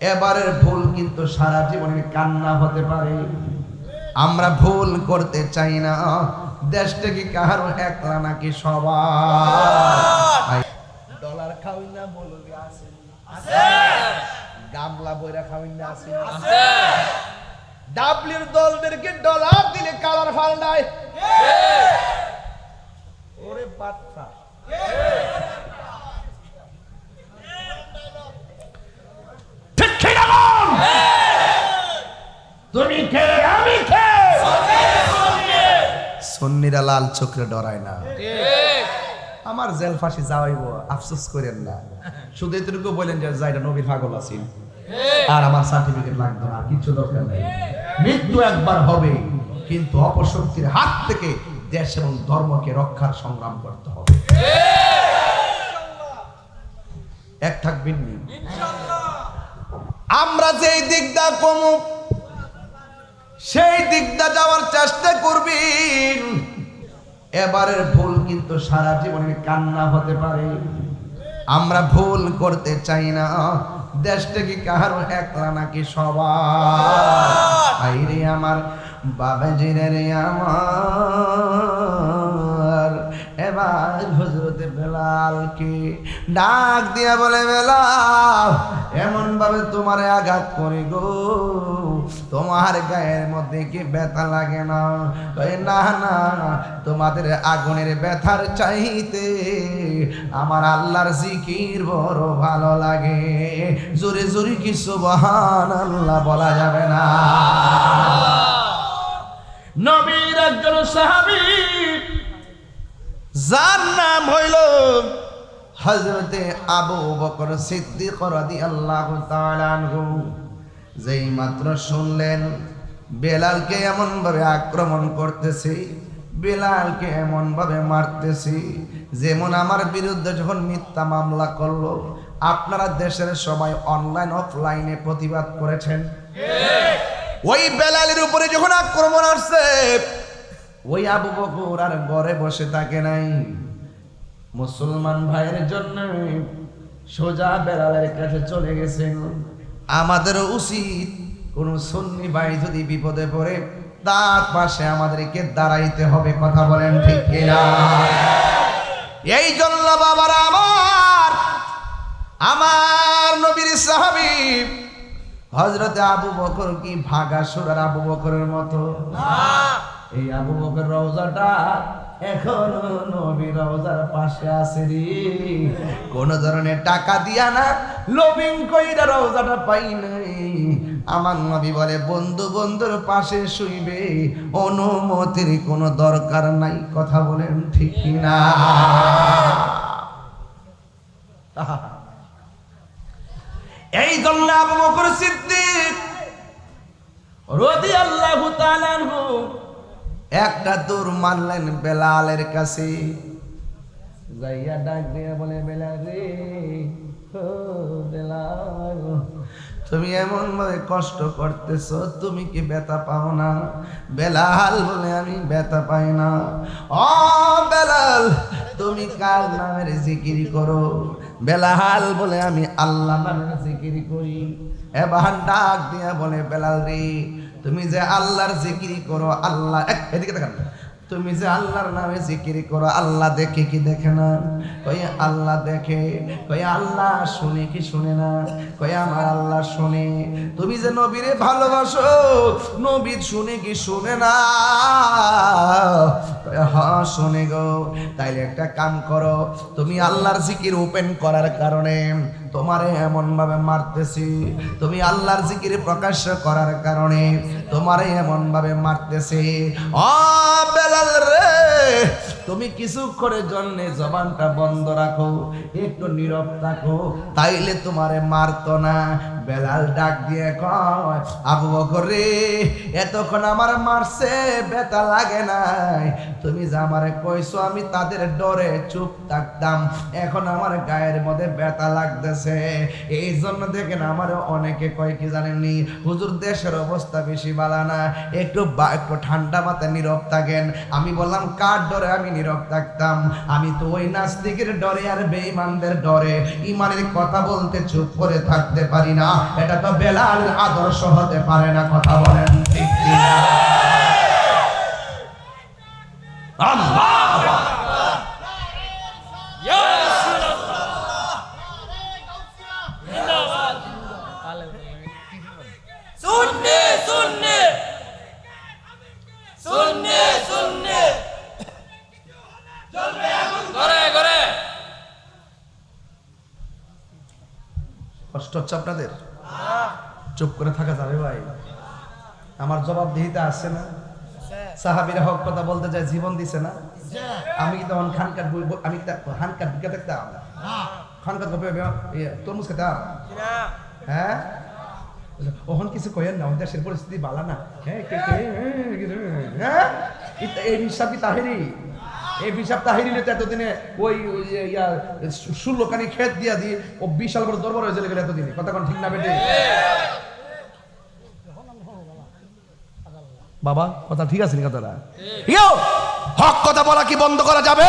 এবারের ভুল কিন্তু সারা জীবনের কান্না হতে পারে। আমরা ভুল করতে চাই না। দেশটা কি কারও একলা নাকি সবাই ডলার খাওয়াই না বলবি আছে। গামলা বইরা খাওয়াই না আছে। ডাবলির দলদেরকে ডলার দিলে কালার ফাল্টায়। ওরে বাচ্চা ঠিক কি না বল? তুমি কে আমি কে সন্নিরা লাল চোখে ডরায় না। আমার জেল ফাঁসি যাওয়াইব আফসোস করেন না। শুধু এতটুকু বলেন যে যাইটা নবীর পাগল আছি। আর আমার সার্টিফিকেট লাগবে না কিছু দরকার নেই। মৃত্যু একবার হবে কিন্তু অপশক্তির হাত থেকে দেশ এবং ধর্মকে রক্ষার সংগ্রাম করতে হবে। এক থাকবেন? আমরা যে দিকটা কমু সেই দিকটা যাওয়ার চেষ্টা করবি এবারের ভুল কিন্তু সারা জীবনের কান্না হতে পারে। আমরা ভুল করতে চাই না। দেশটা কি কাহারো একলা নাকি সবাই রে আমার বাবা জিরে রে আমার। এবার হজরতে বেলালকে ডাক দিয়া বলে, বেলাল এমন ভাবে তোমারে আঘাত করে গো। তোমার গায়ের মধ্যে কি ব্যথা লাগে না? না না, তোমাদের আগুনের ব্যথার চাইতে আমার আল্লাহর জিকির বড় ভালো লাগে। জোরে জোরে কি সুবহান আল্লাহ বলা যাবে না? নবীর একজন সাহাবী, যার নাম হইল হজরতে আবু বকর সিদ্দিক রাদিয়াল্লাহু তাআলা আনহু যেই মাত্র শুনলেন, বেলালকে এমন ভাবে আক্রমণ করতেছি, বেলালকে এমন ভাবে মারতেছি, যেমন আমার বিরুদ্ধে যখন মিথ্যা মামলা করল, আপনারা দেশের সবাই অনলাইন অফলাইনে প্রতিবাদ করেছেন। ওই বেলালের উপরে যখন আক্রমণ আসছে, ওই আবু বকর আর ঘরে বসে থাকে নাই। মুসলমান ভাইয়ের জন্য সোজা বেড়ালের কাছে চলে গেছেন আমাদের উচিত কোন সুন্নি ভাই যদি বিপদে পড়ে, তার পাশে আমাদেরকে দাঁড়াইতে হবে, কথা বলেন ঠিক কিনা? এই জন্য বাবার আমার আমার নবীর সাহাবী হজরতে আবু বকর কি ভাগা সুরার আবু বকরের মতো? এই আবু বকর রওজাটা এখনও নবী পাশে কোন ধরনের টাকা দিয়া না কইরা পাই নাই। আমার নবী বলে, বন্ধু, বন্ধুর পাশে অনুমতির কোনো দরকার নাই। কথা বলেন ঠিক না এই জন্য সিদ্দিক আল্লাহ একটা দূর মারলেন বেলালের কাছে। যাইয়া ডাক দিয়ে বলে বেলাল রে ও বেলাল তুমি এমন ভাবে কষ্ট করতেছ তুমি কি ব্যথা পাও না? বেলাল বলে আমি ব্যথা পাই না। ও বেলাল তুমি কার নামের জিকিরি করো? বেলাল বলে আমি আল্লাহ নামের জিকিরি করি। এবার ডাক দিয়া বলে বেলাল রে তুমি যে আল্লাহর জিকিরি করো, আল্লাহ এদিকে দেখান। তুমি যে আল্লাহর নামে জিকির করো, আল্লাহ দেখে কি দেখে না? কই আল্লাহ দেখে। কই আল্লাহ শুনে কি শুনে না? কই আমার আল্লাহ শুনে। তুমি যে নবীরে ভালোবাসো, নবী শুনে কি শুনে না? হ্যাঁ শুনে গো, তাইলে একটা কাম করো। তুমি আল্লাহর জিকির ওপেন করার কারণে তোমারে এমন ভাবে মারতেছি। তুমি আল্লাহর জিকির প্রকাশ্য করার কারণে তোমারে এমন ভাবে মারতেছি। ও বেলাল রে, তুমি কিছুক্ষণের জন্য জবানটা বন্ধ রাখো, একটু নীরব থাকো, তাইলে তোমারে মারতো না। বেলাল ডাক দিয়ে কয়, আবু বকর এতক্ষণ আমার মারছে, ব্যথা লাগে নাই। তুমি যে আমারে কইছো আমি তাদের ডরে চুপ থাকতাম, এখন আমার গায়ের মধ্যে ব্যথা লাগতেছে। এই জন্য দেখেন আমার অনেকে কয় কি জানেননি, হুজুর, দেশের অবস্থা বেশি বালা না, একটু একটু ঠান্ডা মাথায় নীরব থাকেন। আমি বললাম, কার ডরে আমি নীরব থাকতাম? আমি তো ওই নাস্তিকের ডরে আর বেঈমানদের ডরে। ইমানের কথা বলতে চুপ করে থাকতে পারি না। এটা তো বেলাল আদর্শ হতে পারে না কথা বলেন ঠিক কষ্ট হচ্ছে আপনাদের? চুপ করে থাকা যাবে ভাই। আমার জবাবদিহিতা আছে না? সাহাবিরা হক কথা বলতে যায় জীবন দিছে না? আমি কি তখন খান কাট আমি কি তা- খান কাট বিকে থাকতাম খান কাট গপে ইয়ে, তরমুজ খেতাম? হ্যাঁ? ওহন কিছু কয়েন না আমাদের দেশের পরিস্থিতি বালা না। হ্যাঁ হ্যাঁ, হ্যাঁ? এই হিসাব কি তাহেরি এই হিসাব তাহেরি তো এতদিনে ওই ইয়া ষোলো খেত দিয়া দিয়ে ও বিশাল বড় দরবার হয়ে চলে গেল এতদিনে। কথা ঠিক না বেটে? বাবা, কথা ঠিক আছে নি কথাটা? হক কথা বলা কি বন্ধ করা যাবে?